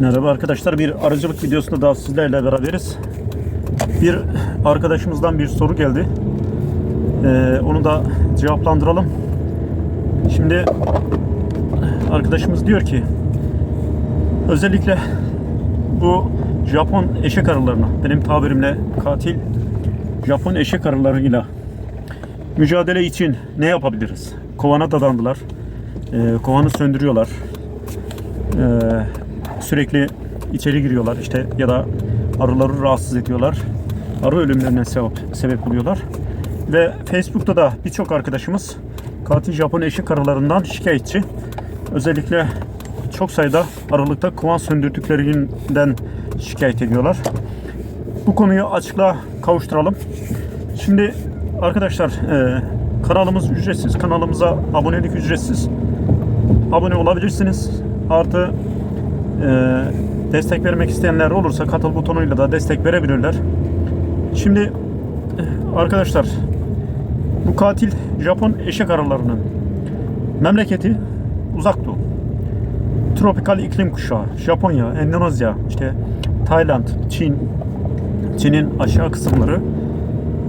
Merhaba arkadaşlar. Bir arıcılık videosunda daha sizlerle beraberiz. Bir arkadaşımızdan bir soru geldi. Ee, onu da cevaplandıralım. Şimdi arkadaşımız diyor ki özellikle bu Japon eşek arılarına benim tabirimle katil Japon eşek arılarıyla mücadele için ne yapabiliriz? Kovana dadandılar. Ee, kovanı söndürüyorlar. Ee, sürekli içeri giriyorlar işte ya da arıları rahatsız ediyorlar. Arı ölümlerine sebep, sebep oluyorlar. Ve Facebook'ta da birçok arkadaşımız katil Japon eşek arılarından şikayetçi. Özellikle çok sayıda aralıkta kovan söndürdüklerinden şikayet ediyorlar. Bu konuyu açıklığa kavuşturalım. Şimdi arkadaşlar e, kanalımız ücretsiz. Kanalımıza abonelik ücretsiz. Abone olabilirsiniz. Artı destek vermek isteyenler olursa katıl butonuyla da destek verebilirler. Şimdi arkadaşlar bu katil Japon eşek arılarının memleketi uzak doğu. Tropikal iklim kuşağı. Japonya, Endonezya, işte Tayland, Çin, Çin'in aşağı kısımları,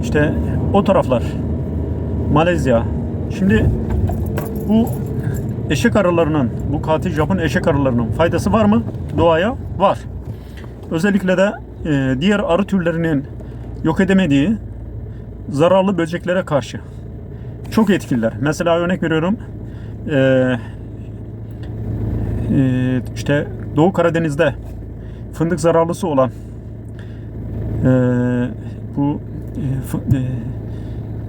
işte o taraflar, Malezya. Şimdi bu eşek arılarının, bu katil Japon eşek arılarının faydası var mı? Doğaya var. Özellikle de e, diğer arı türlerinin yok edemediği zararlı böceklere karşı çok etkililer. Mesela örnek veriyorum, e, e, işte Doğu Karadeniz'de fındık zararlısı olan e, bu e, fı- e,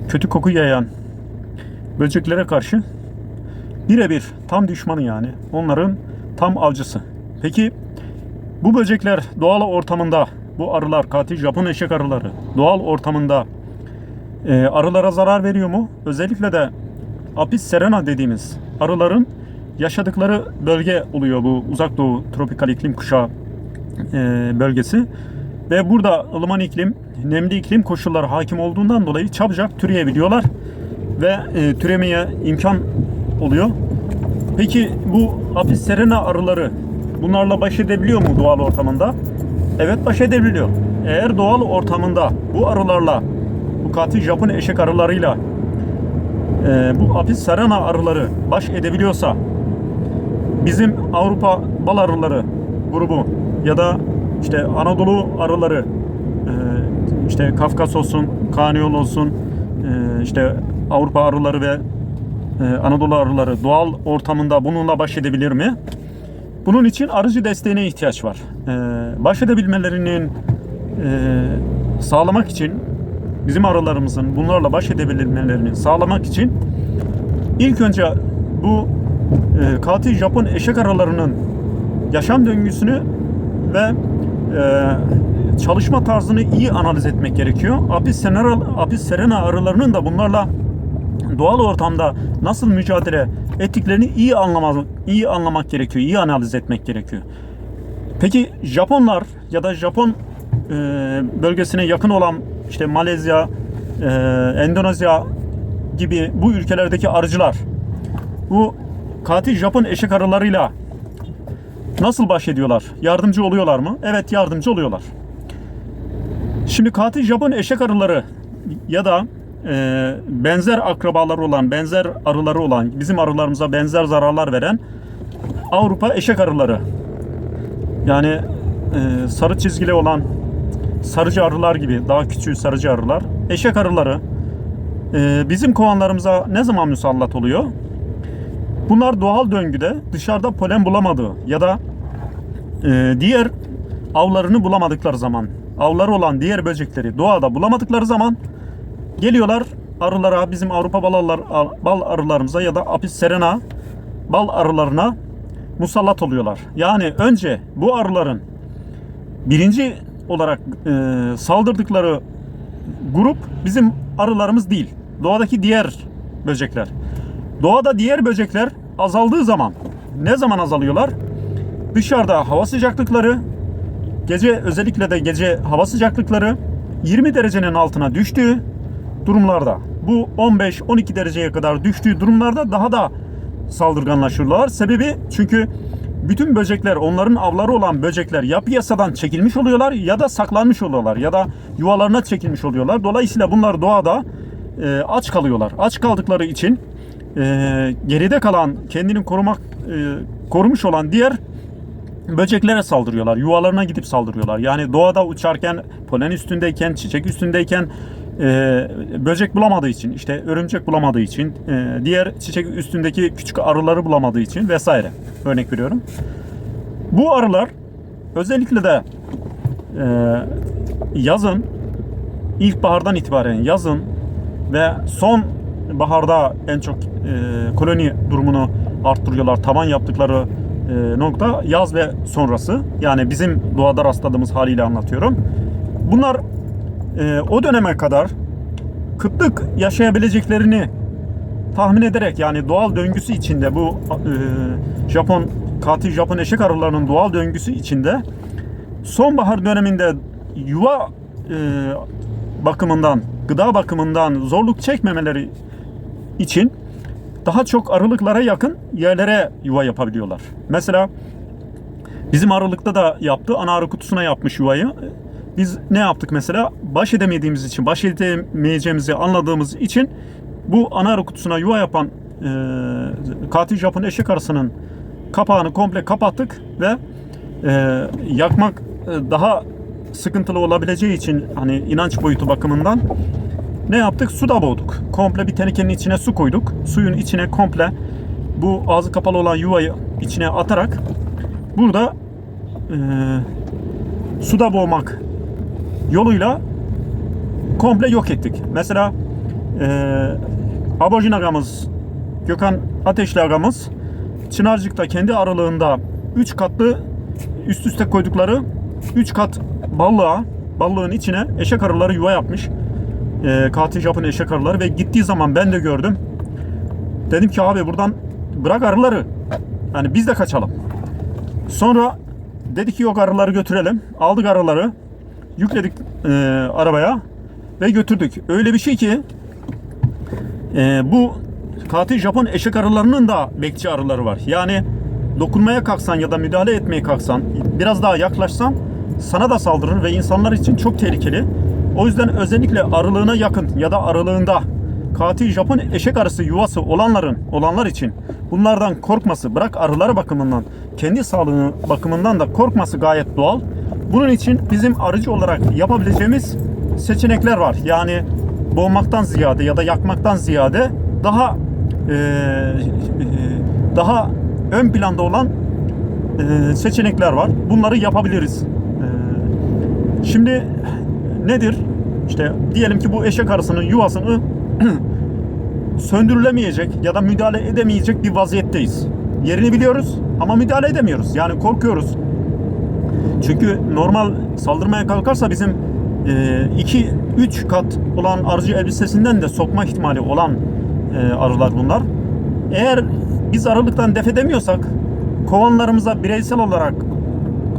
kötü koku yayan böceklere karşı birebir tam düşmanı yani. Onların tam avcısı. Peki bu böcekler doğal ortamında bu arılar katil Japon eşek arıları doğal ortamında e, arılara zarar veriyor mu? Özellikle de Apis serena dediğimiz arıların yaşadıkları bölge oluyor bu uzak doğu tropikal iklim kuşağı e, bölgesi. Ve burada ılıman iklim, nemli iklim koşulları hakim olduğundan dolayı çabucak türeyebiliyorlar ve e, türemeye imkan oluyor. Peki bu Apis serena arıları bunlarla baş edebiliyor mu doğal ortamında? Evet baş edebiliyor. Eğer doğal ortamında bu arılarla, bu katil Japon eşek arılarıyla e, bu Apis serena arıları baş edebiliyorsa bizim Avrupa bal arıları grubu ya da işte Anadolu arıları e, işte Kafkas olsun, Kanyol olsun e, işte Avrupa arıları ve Anadolu arıları doğal ortamında bununla baş edebilir mi? Bunun için arıcı desteğine ihtiyaç var. E, baş edebilmelerinin e, sağlamak için bizim arılarımızın bunlarla baş edebilmelerini sağlamak için ilk önce bu e, katil Japon eşek arılarının yaşam döngüsünü ve e, çalışma tarzını iyi analiz etmek gerekiyor. Apis serena, Apis serena arılarının da bunlarla doğal ortamda nasıl mücadele ettiklerini iyi anlamak, iyi anlamak gerekiyor, iyi analiz etmek gerekiyor. Peki Japonlar ya da Japon e, bölgesine yakın olan işte Malezya, e, Endonezya gibi bu ülkelerdeki arıcılar bu katil Japon eşek arılarıyla nasıl baş ediyorlar? Yardımcı oluyorlar mı? Evet yardımcı oluyorlar. Şimdi katil Japon eşek arıları ya da e, benzer akrabaları olan, benzer arıları olan, bizim arılarımıza benzer zararlar veren Avrupa eşek arıları. Yani e, sarı çizgili olan sarıcı arılar gibi, daha küçük sarıcı arılar. Eşek arıları e, bizim kovanlarımıza ne zaman musallat oluyor? Bunlar doğal döngüde dışarıda polen bulamadığı ya da e, diğer avlarını bulamadıkları zaman, avları olan diğer böcekleri doğada bulamadıkları zaman geliyorlar arılara, bizim Avrupa bal, arılar, bal arılarımıza ya da Apis serena bal arılarına musallat oluyorlar. Yani önce bu arıların birinci olarak e, saldırdıkları grup bizim arılarımız değil. Doğadaki diğer böcekler. Doğada diğer böcekler azaldığı zaman ne zaman azalıyorlar? Dışarıda hava sıcaklıkları, gece özellikle de gece hava sıcaklıkları 20 derecenin altına düştüğü durumlarda bu 15-12 dereceye kadar düştüğü durumlarda daha da saldırganlaşırlar. Sebebi çünkü bütün böcekler, onların avları olan böcekler ya piyasadan çekilmiş oluyorlar ya da saklanmış oluyorlar ya da yuvalarına çekilmiş oluyorlar. Dolayısıyla bunlar doğada e, aç kalıyorlar. Aç kaldıkları için e, geride kalan kendini korumak e, korumuş olan diğer böceklere saldırıyorlar. Yuvalarına gidip saldırıyorlar. Yani doğada uçarken, polen üstündeyken, çiçek üstündeyken e, böcek bulamadığı için, işte örümcek bulamadığı için, e, diğer çiçek üstündeki küçük arıları bulamadığı için vesaire. Örnek veriyorum. Bu arılar özellikle de e, yazın, ilkbahardan itibaren yazın ve son baharda en çok e, koloni durumunu arttırıyorlar. Taban yaptıkları e, nokta yaz ve sonrası. Yani bizim doğada rastladığımız haliyle anlatıyorum. Bunlar e, o döneme kadar kıtlık yaşayabileceklerini tahmin ederek yani doğal döngüsü içinde bu e, Japon katil Japon eşek arılarının doğal döngüsü içinde sonbahar döneminde yuva e, bakımından, gıda bakımından zorluk çekmemeleri için daha çok arılıklara yakın yerlere yuva yapabiliyorlar. Mesela bizim arılıkta da yaptı. Ana arı kutusuna yapmış yuvayı. Biz ne yaptık mesela? Baş edemediğimiz için, baş edemeyeceğimizi anladığımız için bu ana kutusuna yuva yapan e, katil Japon eşek arısının kapağını komple kapattık ve e, yakmak e, daha sıkıntılı olabileceği için hani inanç boyutu bakımından ne yaptık? Suda boğduk. Komple bir tenekenin içine su koyduk. Suyun içine komple bu ağzı kapalı olan yuvayı içine atarak burada e, suda boğmak yoluyla komple yok ettik. Mesela e, Abojin agamız Gökhan Ateşli agamız Çınarcık'ta kendi aralığında 3 katlı üst üste koydukları 3 kat ballığa ballığın içine eşek arıları yuva yapmış. E, katil Japon eşek arıları ve gittiği zaman ben de gördüm. Dedim ki abi buradan bırak arıları. Yani biz de kaçalım. Sonra dedi ki yok arıları götürelim. Aldık arıları. Yükledik e, arabaya ve götürdük. Öyle bir şey ki e, bu katil Japon eşek arılarının da bekçi arıları var. Yani dokunmaya kalksan ya da müdahale etmeye kalksan, biraz daha yaklaşsan sana da saldırır ve insanlar için çok tehlikeli. O yüzden özellikle arılığına yakın ya da arılığında katil Japon eşek arısı yuvası olanların olanlar için bunlardan korkması, bırak arıları bakımından, kendi sağlığı bakımından da korkması gayet doğal. Bunun için bizim arıcı olarak yapabileceğimiz seçenekler var. Yani boğmaktan ziyade ya da yakmaktan ziyade daha e, daha ön planda olan e, seçenekler var. Bunları yapabiliriz. E, şimdi nedir? İşte diyelim ki bu eşek arısının yuvasını söndürülemeyecek ya da müdahale edemeyecek bir vaziyetteyiz. Yerini biliyoruz ama müdahale edemiyoruz. Yani korkuyoruz. Çünkü normal saldırmaya kalkarsa bizim 2-3 kat olan arıcı elbisesinden de sokma ihtimali olan e, arılar bunlar. Eğer biz arılıktan def edemiyorsak kovanlarımıza bireysel olarak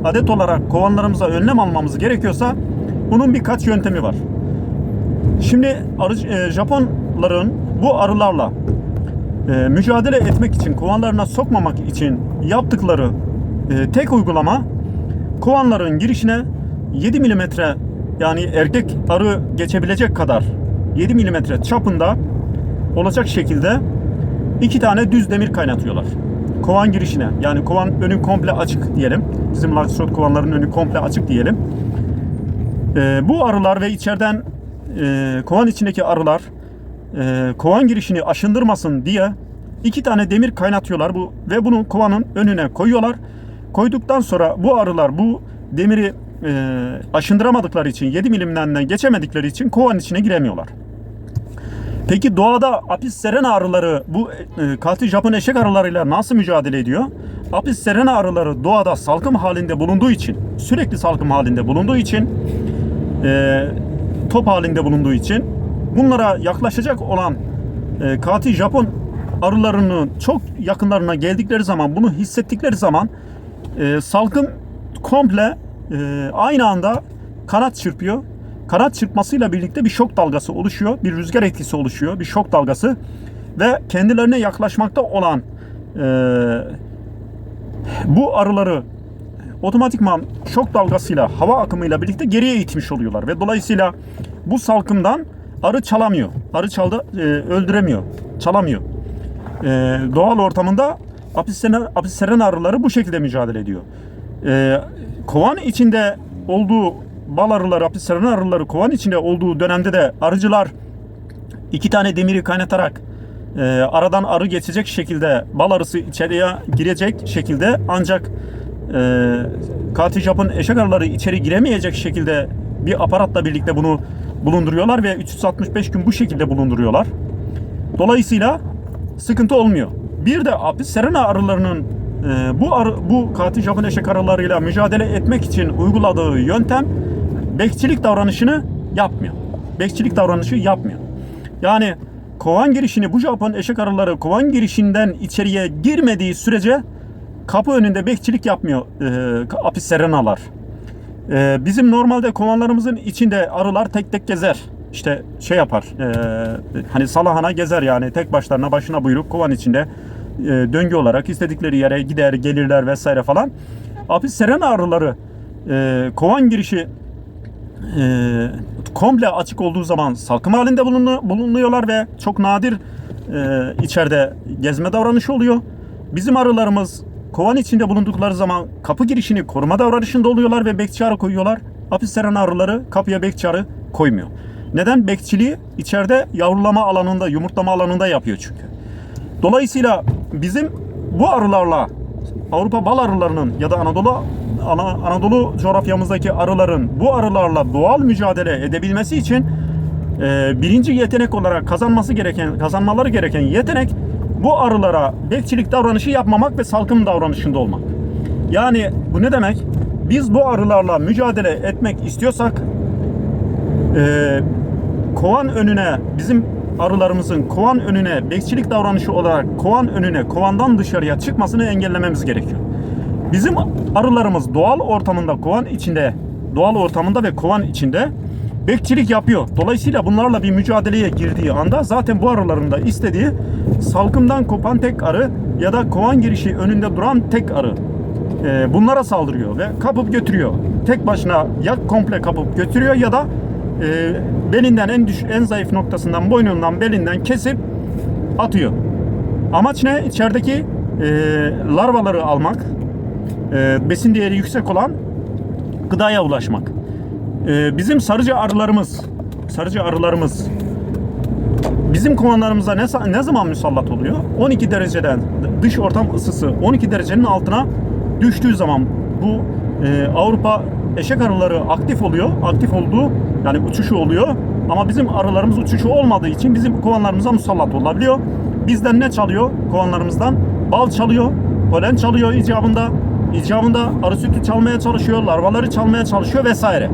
adet olarak kovanlarımıza önlem almamız gerekiyorsa bunun birkaç yöntemi var. Şimdi arı, e, Japonların bu arılarla e, mücadele etmek için, kovanlarına sokmamak için yaptıkları e, tek uygulama kovanların girişine 7 milimetre yani erkek arı geçebilecek kadar 7 milimetre çapında olacak şekilde iki tane düz demir kaynatıyorlar. Kovan girişine yani kovan önü komple açık diyelim. Bizim large kovanların önü komple açık diyelim. Ee, bu arılar ve içeriden e, kovan içindeki arılar e, kovan girişini aşındırmasın diye iki tane demir kaynatıyorlar bu ve bunu kovanın önüne koyuyorlar. Koyduktan sonra bu arılar bu demiri e, aşındıramadıkları için 7 milimden geçemedikleri için kovanın içine giremiyorlar. Peki doğada Apis serena arıları bu e, katil Japon eşek arılarıyla nasıl mücadele ediyor? Apis serena arıları doğada salkım halinde bulunduğu için, sürekli salkım halinde bulunduğu için, e, top halinde bulunduğu için bunlara yaklaşacak olan e, katil Japon arılarının çok yakınlarına geldikleri zaman, bunu hissettikleri zaman e, salkım komple e, aynı anda kanat çırpıyor kanat çırpmasıyla birlikte bir şok dalgası oluşuyor. Bir rüzgar etkisi oluşuyor. Bir şok dalgası. Ve kendilerine yaklaşmakta olan e, bu arıları otomatikman şok dalgasıyla hava akımıyla birlikte geriye itmiş oluyorlar ve dolayısıyla bu salkımdan arı çalamıyor. Arı çaldı e, öldüremiyor. Çalamıyor. E, doğal ortamında apisseren arıları bu şekilde mücadele ediyor. E, kovan içinde olduğu bal arıları, apisseren arıları kovan içinde olduğu dönemde de arıcılar iki tane demiri kaynatarak e, aradan arı geçecek şekilde bal arısı içeriye girecek şekilde ancak e, katil Japon eşek arıları içeri giremeyecek şekilde bir aparatla birlikte bunu bulunduruyorlar ve 365 gün bu şekilde bulunduruyorlar. Dolayısıyla sıkıntı olmuyor. Bir de serena arılarının e, bu arı, bu katil Japon eşek arılarıyla mücadele etmek için uyguladığı yöntem bekçilik davranışını yapmıyor. Bekçilik davranışı yapmıyor. Yani kovan girişini bu Japon eşek arıları kovan girişinden içeriye girmediği sürece kapı önünde bekçilik yapmıyor e, Apis serenalar. E, bizim normalde kovanlarımızın içinde arılar tek tek gezer. İşte şey yapar. e, hani salahana gezer yani tek başlarına başına buyruk kovan içinde e, döngü olarak istedikleri yere gider gelirler vesaire falan. Apis serena arıları e, kovan girişi e, komple açık olduğu zaman salkım halinde bulunu, bulunuyorlar ve çok nadir e, içeride gezme davranışı oluyor. Bizim arılarımız kovan içinde bulundukları zaman kapı girişini koruma davranışında oluyorlar ve bekçi arı koyuyorlar. Apis serena arıları kapıya bekçi arı koymuyor. Neden? Bekçiliği içeride yavrulama alanında, yumurtlama alanında yapıyor çünkü. Dolayısıyla bizim bu arılarla Avrupa bal arılarının ya da Anadolu Ana- Anadolu coğrafyamızdaki arıların bu arılarla doğal mücadele edebilmesi için e, birinci yetenek olarak kazanması gereken, kazanmaları gereken yetenek bu arılara bekçilik davranışı yapmamak ve salkım davranışında olmak. Yani bu ne demek? Biz bu arılarla mücadele etmek istiyorsak e, kovan önüne bizim arılarımızın kovan önüne bekçilik davranışı olarak kovan önüne kovandan dışarıya çıkmasını engellememiz gerekiyor. Bizim arılarımız doğal ortamında kovan içinde doğal ortamında ve kovan içinde bekçilik yapıyor. Dolayısıyla bunlarla bir mücadeleye girdiği anda zaten bu arıların da istediği salkımdan kopan tek arı ya da kovan girişi önünde duran tek arı e, bunlara saldırıyor ve kapıp götürüyor. Tek başına ya komple kapıp götürüyor ya da e, belinden en düş en zayıf noktasından boynundan belinden kesip atıyor. Amaç ne? İçerideki e, larvaları almak, e, besin değeri yüksek olan gıdaya ulaşmak. E, bizim sarıcı arılarımız, sarıcı arılarımız bizim kovanlarımıza ne, ne zaman musallat oluyor? 12 dereceden dış ortam ısısı 12 derecenin altına düştüğü zaman bu e, Avrupa eşek arıları aktif oluyor. Aktif olduğu yani uçuşu oluyor. Ama bizim arılarımız uçuşu olmadığı için bizim kovanlarımıza musallat olabiliyor. Bizden ne çalıyor kovanlarımızdan? Bal çalıyor, polen çalıyor icabında. İcabında arı sütü çalmaya çalışıyor, larvaları çalmaya çalışıyor vesaire.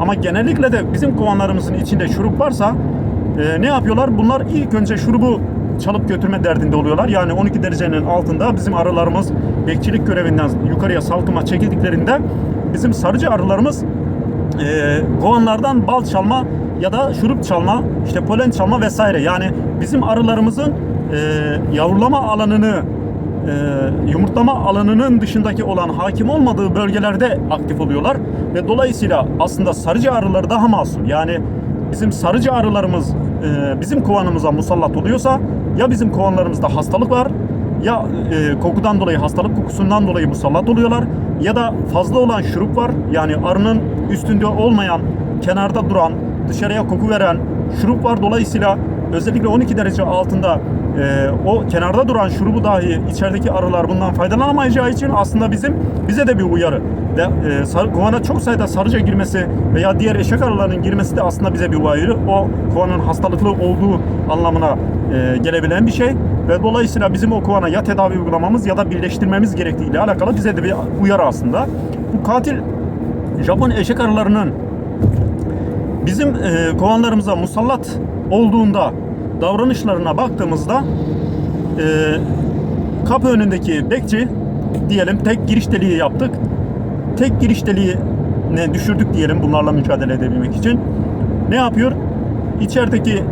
Ama genellikle de bizim kovanlarımızın içinde şurup varsa e, ne yapıyorlar? Bunlar ilk önce şurubu çalıp götürme derdinde oluyorlar. Yani 12 derecenin altında bizim arılarımız bekçilik görevinden yukarıya salkıma çekildiklerinde bizim sarıcı arılarımız e, kovanlardan bal çalma ya da şurup çalma, işte polen çalma vesaire. Yani bizim arılarımızın e, yavrulama alanını e, yumurtlama alanının dışındaki olan hakim olmadığı bölgelerde aktif oluyorlar ve dolayısıyla aslında sarıcı arıları daha masum. Yani bizim sarıcı arılarımız e, bizim kovanımıza musallat oluyorsa ya bizim kovanlarımızda hastalık var ya e, kokudan dolayı hastalık kokusundan dolayı musallat oluyorlar ya da fazla olan şurup var. Yani arının üstünde olmayan, kenarda duran, dışarıya koku veren şurup var. Dolayısıyla özellikle 12 derece altında e, o kenarda duran şurubu dahi içerideki arılar bundan faydalanamayacağı için aslında bizim bize de bir uyarı. Ve e, sarı, kovana çok sayıda sarıca girmesi veya diğer eşek arılarının girmesi de aslında bize bir uyarı. O kovanın hastalıklı olduğu anlamına e, gelebilen bir şey. Ve dolayısıyla bizim o kovana ya tedavi uygulamamız ya da birleştirmemiz gerektiği ile alakalı bize de bir uyarı aslında. Bu katil Japon eşek arılarının bizim e, kovanlarımıza musallat olduğunda davranışlarına baktığımızda e, kapı önündeki bekçi diyelim tek giriş deliği yaptık. Tek giriş deliğine düşürdük diyelim bunlarla mücadele edebilmek için. Ne yapıyor? İçerideki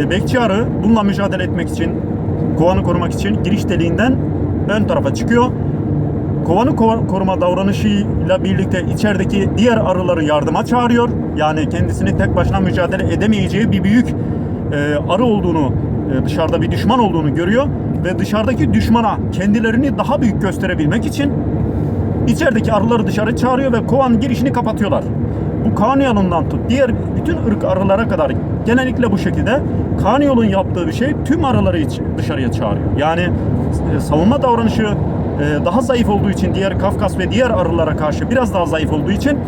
e, bekçi arı bununla mücadele etmek için, kovanı korumak için giriş deliğinden ön tarafa çıkıyor. kovanı ko- koruma davranışıyla birlikte içerideki diğer arıları yardıma çağırıyor. Yani kendisini tek başına mücadele edemeyeceği bir büyük e, arı olduğunu, e, dışarıda bir düşman olduğunu görüyor ve dışarıdaki düşmana kendilerini daha büyük gösterebilmek için içerideki arıları dışarı çağırıyor ve kovanın girişini kapatıyorlar. Bu Kanyolundan tut diğer bütün ırk arılara kadar genellikle bu şekilde Kanyolun yaptığı bir şey tüm arıları iç- dışarıya çağırıyor. Yani e, savunma davranışı e, daha zayıf olduğu için diğer Kafkas ve diğer arılara karşı biraz daha zayıf olduğu için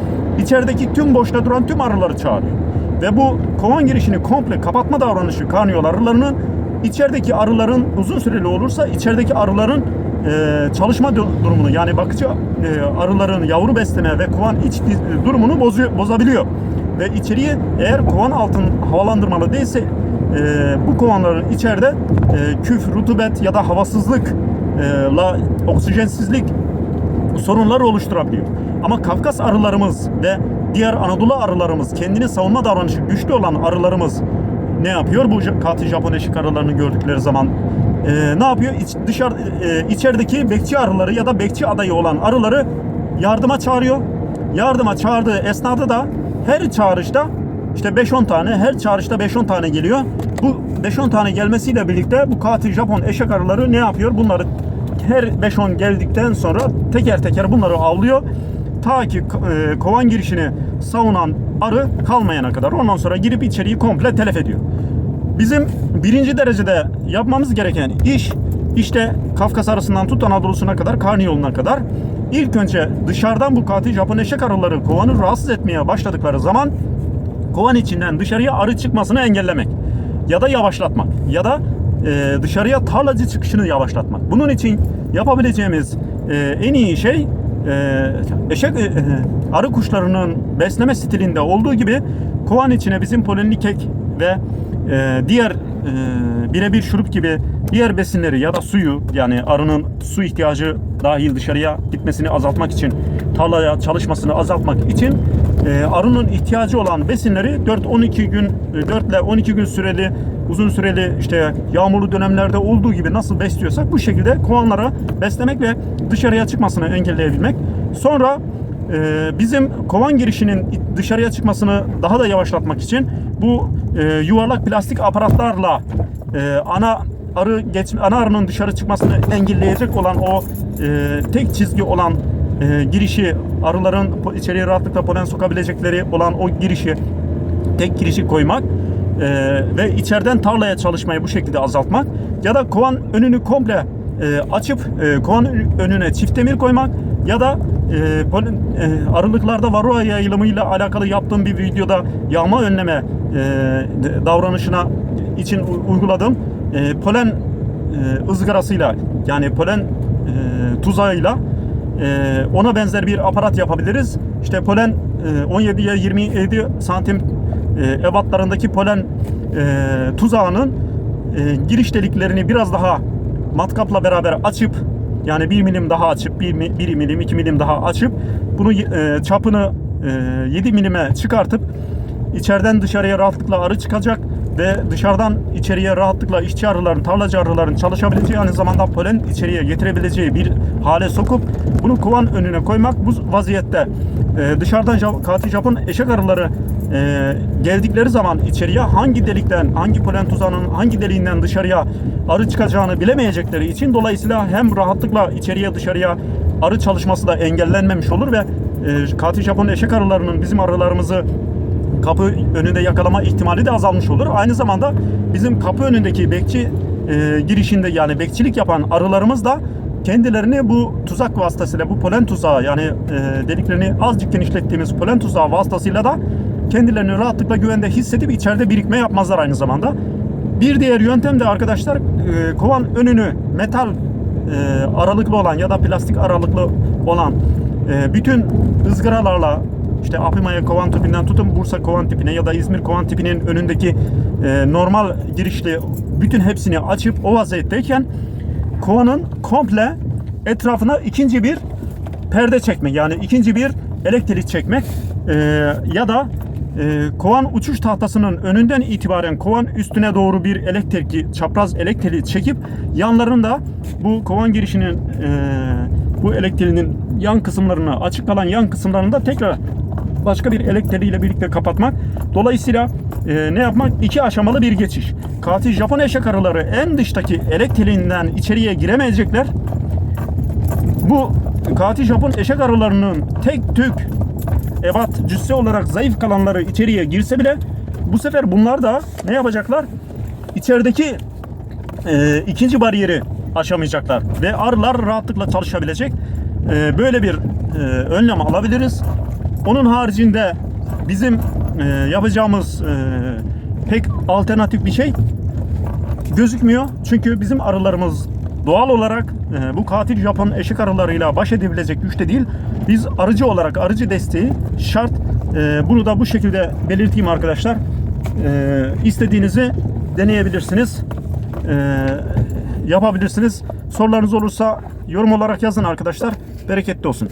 içerideki tüm boşta duran tüm arıları çağırıyor. Ve bu kovan girişini komple kapatma davranışı Kanyol arılarının içerideki arıların uzun süreli olursa içerideki arıların e, çalışma du- durumunu yani bakıcı e, arıların yavru besleme ve kovan iç di- durumunu bozuyor, bozabiliyor. Ve içeriye eğer kovan altın havalandırmalı değilse e, bu kovanların içeride e, küf, rutubet ya da havasızlık e, la oksijensizlik sorunlar oluşturabiliyor. Ama Kafkas arılarımız ve diğer Anadolu arılarımız kendini savunma davranışı güçlü olan arılarımız ne yapıyor? Bu katil Japon eşik arılarını gördükleri zaman e, ne yapıyor? İç, dışarı e, içerideki bekçi arıları ya da bekçi adayı olan arıları yardıma çağırıyor. Yardıma çağırdığı esnada da her çağrışta işte 5-10 tane, her çağrışta 5-10 tane geliyor. Bu 5-10 tane gelmesiyle birlikte bu katil Japon eşek arıları ne yapıyor? Bunları her 5-10 geldikten sonra teker teker bunları avlıyor. Ta ki e, kovan girişini savunan arı kalmayana kadar. Ondan sonra girip içeriği komple telef ediyor. Bizim birinci derecede yapmamız gereken iş işte Kafkas arasından tut Anadolu'suna kadar, Karni yoluna kadar ilk önce dışarıdan bu katil Japon eşek arıları kovanı rahatsız etmeye başladıkları zaman kovan içinden dışarıya arı çıkmasını engellemek ya da yavaşlatmak ya da e, dışarıya tarlacı çıkışını yavaşlatmak. Bunun için yapabileceğimiz e, en iyi şey e, eşek e, arı kuşlarının besleme stilinde olduğu gibi kovan içine bizim polenli kek ve e, diğer e, birebir şurup gibi diğer besinleri ya da suyu yani arının su ihtiyacı dahil dışarıya gitmesini azaltmak için tarlaya çalışmasını azaltmak için e, arının ihtiyacı olan besinleri 4-12 gün e, 4 ile 12 gün süreli uzun süreli işte yağmurlu dönemlerde olduğu gibi nasıl besliyorsak bu şekilde kovanlara beslemek ve dışarıya çıkmasını engelleyebilmek. Sonra e, bizim kovan girişinin dışarıya çıkmasını daha da yavaşlatmak için bu e, yuvarlak plastik aparatlarla e, ana arı geç ana arının dışarı çıkmasını engelleyecek olan o e, tek çizgi olan e, girişi arıların içeriye rahatlıkla polen sokabilecekleri olan o girişi tek girişi koymak e, ve içeriden tarlaya çalışmayı bu şekilde azaltmak ya da kovan önünü komple e, açıp e, kovan önüne çift demir koymak ya da e, polen, e, arılıklarda varroa yayılımıyla alakalı yaptığım bir videoda yağma önleme e, davranışına için uyguladığım e, polen e, ızgarasıyla yani polen e, tuzağıyla e, ona benzer bir aparat yapabiliriz. İşte polen e, 17'ye 27 santim e, ebatlarındaki polen e, tuzağının e, giriş deliklerini biraz daha matkapla beraber açıp yani 1 milim daha açıp 1, 1 milim 2 milim daha açıp bunu e, çapını e, 7 milime çıkartıp içeriden dışarıya rahatlıkla arı çıkacak ve dışarıdan içeriye rahatlıkla işçi arıların, tarlacı arıların çalışabileceği aynı zamanda polen içeriye getirebileceği bir hale sokup bunu kovan önüne koymak bu vaziyette. E, dışarıdan katil Japon eşek arıları e, geldikleri zaman içeriye hangi delikten, hangi polen tuzağının hangi deliğinden dışarıya arı çıkacağını bilemeyecekleri için dolayısıyla hem rahatlıkla içeriye dışarıya arı çalışması da engellenmemiş olur ve e, katil Japon eşek arılarının bizim arılarımızı kapı önünde yakalama ihtimali de azalmış olur. Aynı zamanda bizim kapı önündeki bekçi e, girişinde yani bekçilik yapan arılarımız da kendilerini bu tuzak vasıtasıyla bu polen tuzağı yani e, deliklerini azıcık genişlettiğimiz polen tuzağı vasıtasıyla da kendilerini rahatlıkla güvende hissedip içeride birikme yapmazlar aynı zamanda. Bir diğer yöntem de arkadaşlar e, kovan önünü metal e, aralıklı olan ya da plastik aralıklı olan e, bütün ızgaralarla işte Apimaya kovan tipinden tutun Bursa kovan tipine ya da İzmir kovan tipinin önündeki e, normal girişli bütün hepsini açıp o vaziyetteyken kovanın komple etrafına ikinci bir perde çekmek yani ikinci bir elektrik çekmek e, ya da e, kovan uçuş tahtasının önünden itibaren kovan üstüne doğru bir elektrik çapraz elektriği çekip yanlarında bu kovan girişinin e, bu elektriğinin yan kısımlarını, açık kalan yan kısımlarını da tekrar başka bir elektriğiyle birlikte kapatmak. Dolayısıyla e, ne yapmak? İki aşamalı bir geçiş. Katil Japon eşek arıları en dıştaki elektriğinden içeriye giremeyecekler. Bu katil Japon eşek arılarının tek tük ebat cüsse olarak zayıf kalanları içeriye girse bile bu sefer bunlar da ne yapacaklar? İçerideki e, ikinci bariyeri aşamayacaklar ve arılar rahatlıkla çalışabilecek. E, böyle bir e, önlem alabiliriz. Onun haricinde bizim e, yapacağımız e, pek alternatif bir şey gözükmüyor. Çünkü bizim arılarımız doğal olarak e, bu katil Japon eşek arılarıyla baş edebilecek güçte değil. Biz arıcı olarak arıcı desteği şart. E, bunu da bu şekilde belirteyim arkadaşlar. E, istediğinizi deneyebilirsiniz. E, yapabilirsiniz. Sorularınız olursa yorum olarak yazın arkadaşlar. Bereketli olsun.